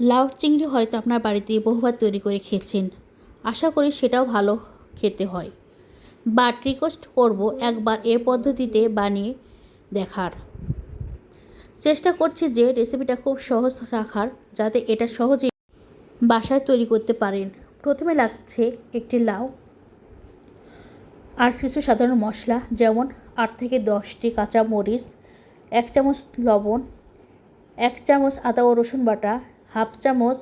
লাউ চিংড়ি হয়তো আপনার বাড়িতে বহুবার তৈরি করে খেয়েছেন। আশা করি সেটাও ভালো খেতে হয়। বাট রিকোয়েস্ট করব একবার এ পদ্ধতিতে বানিয়ে দেখার। চেষ্টা করছি যে রেসিপিটা খুব সহজ রাখার, যাতে এটা সহজেই বাসায় তৈরি করতে পারেন। প্রথমে লাগছে একটি লাউ আর কিছু সাধারণ মশলা, যেমন আট থেকে দশটি কাঁচা মরিচ এক চামচ লবণ, এক চামচ আদা ও রসুন বাটা হাফ চামচ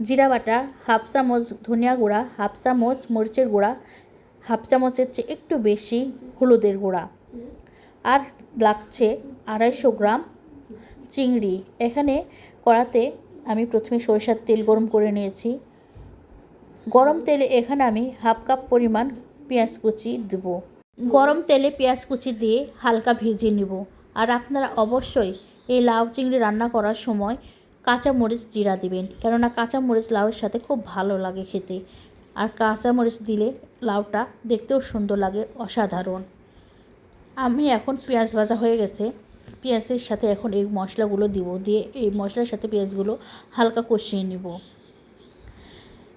জিরা বাটা, হাফ চামচ ধনিয়া গুঁড়া, হাফ চামচ মরিচের গুঁড়া, হাফ চামচের চেয়ে একটু বেশি হলুদের গুঁড়া। আর লাগছে আড়াইশো গ্রাম চিংড়ি। এখানে কড়াতে আমি প্রথমে সরিষার তেল গরম করে নিয়েছি। গরম তেলে এখানে আমি হাফ কাপ পরিমাণ পেঁয়াজ কুচি দেবো। গরম তেলে পেঁয়াজ কুচি দিয়ে হালকা ভেজে নেব। আর আপনারা অবশ্যই এই লাউ চিংড়ি রান্না করার সময় কাঁচা মরিচ জিরা দিবেন। কেননা কাঁচা মরিচ লাউয়ের সাথে খুব ভালো লাগে খেতে। আর কাঁচা মরিচ দিলে লাউটা দেখতেও সুন্দর লাগে, অসাধারণ। আমি এখন পেঁয়াজ ভাজা হয়ে গেছে। পেঁয়াজের সাথে এখন এই মশলাগুলো দিব। দিয়ে এই মশলার সাথে পেঁয়াজগুলো হালকা কষিয়ে নেব।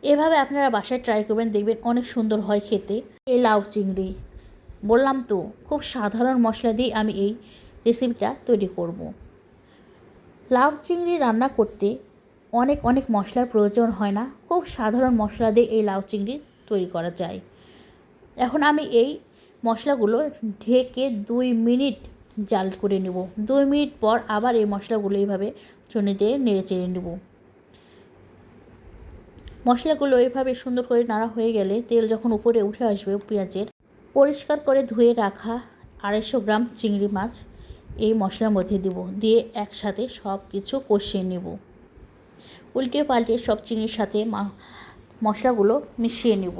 এভাবে আপনারা বাসায় ট্রাই করবেন, দেখবেন অনেক সুন্দর হয় খেতে। এই লাউ চিংড়ি। বললাম তো, খুব সাধারণ মশলা দিয়ে আমি এই রেসিপিটা তৈরি করব। লাউ চিংড়ি রান্না করতে অনেক অনেক মশলার প্রয়োজন হয় না। খুব সাধারণ মশলা দিয়ে এই লাউ চিংড়ি তৈরি করা যায়। এখন আমি এই মশলাগুলো ঢেকে দুই মিনিট জাল করে নেব। দুই মিনিট পর আবার এই মশলাগুলো এইভাবে চুনি দিয়ে নেড়ে চেড়ে নেব। মশলাগুলো এইভাবে সুন্দর করে নাড়া হয়ে গেলে তেল যখন উপরে উঠে আসবে পেঁয়াজের, পরিষ্কার করে ধুয়ে রাখা আড়াইশো গ্রাম চিংড়ি মাছ এই মশলার মধ্যে দেব, দিয়ে একসাথে সব কিছু কষিয়ে নেব। উল্টে পাল্টে সব চিংড়ির সাথে মশলাগুলো মিশিয়ে নেব।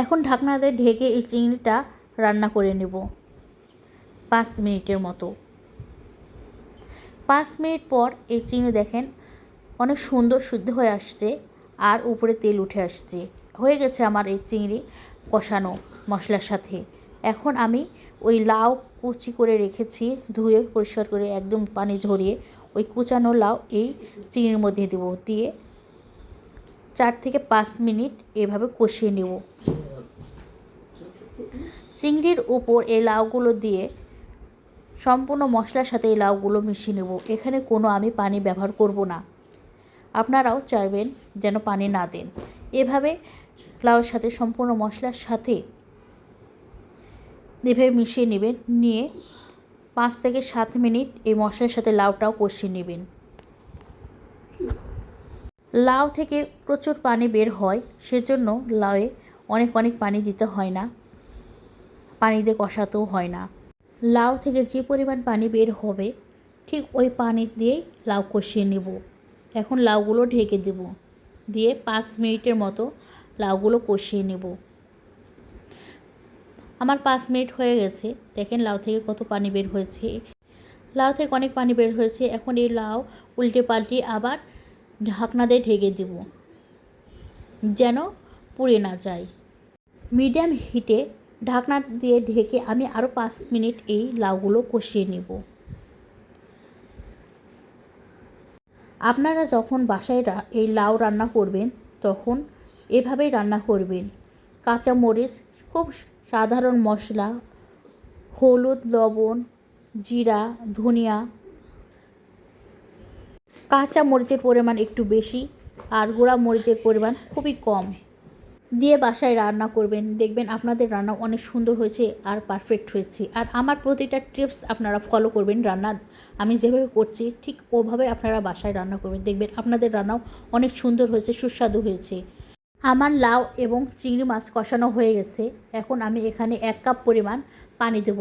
এখন ঢাকনাতে ঢেকে এই চিংড়িটা রান্না করে নেব, পাঁচ মিনিটের মতো। পাঁচ মিনিট পর এই চিংড়ি দেখেন অনেক সুন্দর শুদ্ধ হয়ে আসছে আর উপরে তেল উঠে আসছে। হয়ে গেছে আমার এই চিংড়ি কষানো মশলার সাথে। এখন আমি ওই লাউ কুচি করে রেখেছি, ধুয়ে পরিষ্কার করে একদম পানি ঝরিয়ে, ওই কুচানো লাউ এই চিংড়ির মধ্যে দেবো, দিয়ে চার থেকে পাঁচ মিনিট এভাবে কষিয়ে নেব। চিংড়ির উপর এই লাউগুলো দিয়ে সম্পূর্ণ মশলার সাথে এই লাউগুলো মিশিয়ে নেব, এখানে কোনো আমি পানি ব্যবহার করব না। আপনারাও চাইবেন যেন পানি না দেন। এভাবে লাউয়ের সাথে সম্পূর্ণ মশলার সাথে এভাবে মিশিয়ে নেবেন, নিয়ে পাঁচ থেকে সাত মিনিট এই মশলার সাথে লাউটাও কষিয়ে নেবেন। লাউ থেকে প্রচুর পানি বের হয়, সেজন্য লাউয়ে অনেক অনেক পানি দিতে হয় না। পানি দিয়ে কষাতেও হয় না। লাউ থেকে যে পরিমাণ পানি বের হবে, ঠিক ওই পানি দিয়েই লাউ কষিয়ে নেব। এখন লাউগুলো ঢেকে দেব। দিয়ে পাঁচ মিনিটের মতো লাউগুলো কষিয়ে নেব। আমার পাঁচ মিনিট হয়ে গেছে। দেখেন লাউ থেকে কত পানি বের হয়েছে। লাউ থেকে অনেক পানি বের হয়েছে। এখন এই লাউ উল্টে পাল্টে আবার ঢাকনা দিয়ে ঢেকে দেব, যেন পুড়ে না যায়। মিডিয়াম হিটে ঢাকনা দিয়ে ঢেকে আমি আরও পাঁচ মিনিট এই লাউগুলো কষিয়ে নেব। আপনারা যখন বাসায় এই লাউ রান্না করবেন, তখন এভাবেই রান্না করবেন। কাঁচা মরিচ খুব সাধারণ মশলা, হলুদ, লবণ, জিরা, ধনিয়া। কাঁচা মরিচের পরিমাণ একটু বেশি আর গুঁড়া মরিচের পরিমাণ খুবই কম। দিয়ে বাসায় রান্না করবেন। দেখবেন আপনাদের রান্না অনেক সুন্দর হয়েছে আর পারফেক্ট হয়েছে। আর আমার প্রতিটা টিপস আপনারা ফলো করবেন রান্না। আমি যেভাবে করছি, ঠিক ওভাবে আপনারা বাসায় রান্না করবেন। দেখবেন আপনাদের রান্নাও অনেক সুন্দর হয়েছে, সুস্বাদু হয়েছে। আমার লাউ এবং চিংড়ি মাছ কষানো হয়ে গেছে। এখন আমি এখানে এক কাপ পরিমাণ পানি দেব।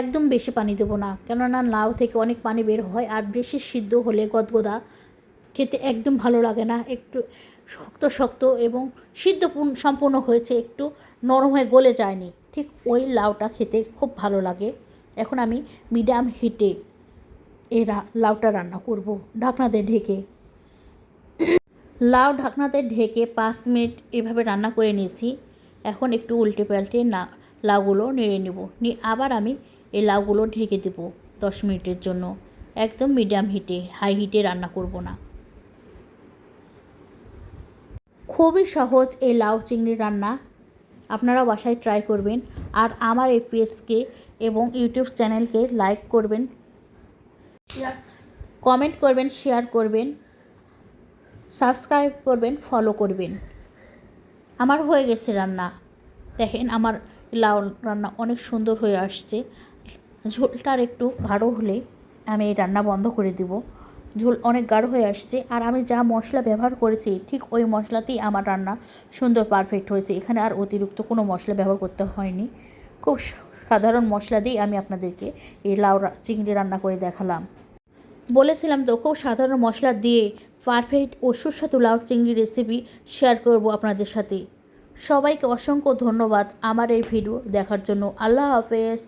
একদম বেশি পানি দেবো না, কেননা লাউ থেকে অনেক পানি বের হয় আর বেশি সিদ্ধ হলে গদগদা খেতে একদম ভালো লাগে না। একটু শক্ত শক্ত এবং সিদ্ধ সম্পূর্ণ হয়েছে, একটু নরম হয়ে গলে যায়নি। ঠিক ওই লাউটা খেতে খুব ভালো লাগে। এখন আমি মিডিয়াম হিটে এই লাউটা রান্না করব। ঢাকনাতে ঢেকে লাউ ঢাকনাতে ঢেকে পাঁচ মিনিট এভাবে রান্না করে নিয়েছি। এখন একটু উল্টে পাল্টে না, লাউগুলো নেড়ে নেব। নিয়ে আবার আমি এই লাউগুলো ঢেকে দেবো দশ মিনিটের জন্য। একদম মিডিয়াম হিটে, হাই হিটে রান্না করব না। খুবই সহজ এই লাউ চিংড়ির রান্না। আপনারা বাসায় ট্রাই করবেন। আর আমার এই পেজকে এবং ইউটিউব চ্যানেলকে লাইক করবেন। কমেন্ট করবেন, শেয়ার করবেন। সাবস্ক্রাইব করবেন ফলো করবেন। আমার হয়ে গেছে রান্না। দেখেন আমার লাউ রান্না অনেক সুন্দর হয়ে আসছে। ঝোলটার একটু গাঢ় হলে আমি এই রান্না বন্ধ করে দিব। ঝোল অনেক গাঢ় হয়ে আসছে আর আমি যা মশলা ব্যবহার করেছি, ঠিক ওই মশলাতেই আমার রান্না সুন্দর পারফেক্ট হয়েছে। এখানে আর অতিরিক্ত কোনো মশলা ব্যবহার করতে হয়নি। খুব সাধারণ মশলা দিয়েই আমি আপনাদেরকে এই লাউ চিংড়ি রান্না করে দেখালাম। বলেছিলাম তো, খুব সাধারণ মশলা দিয়ে পারফেক্ট ও সুস্বাদু লাউ চিংড়ি রেসিপি শেয়ার করব আপনাদের সাথে। সবাইকে অসংখ্য ধন্যবাদ আমার এই ভিডিও দেখার জন্য। আল্লাহ হাফেজ।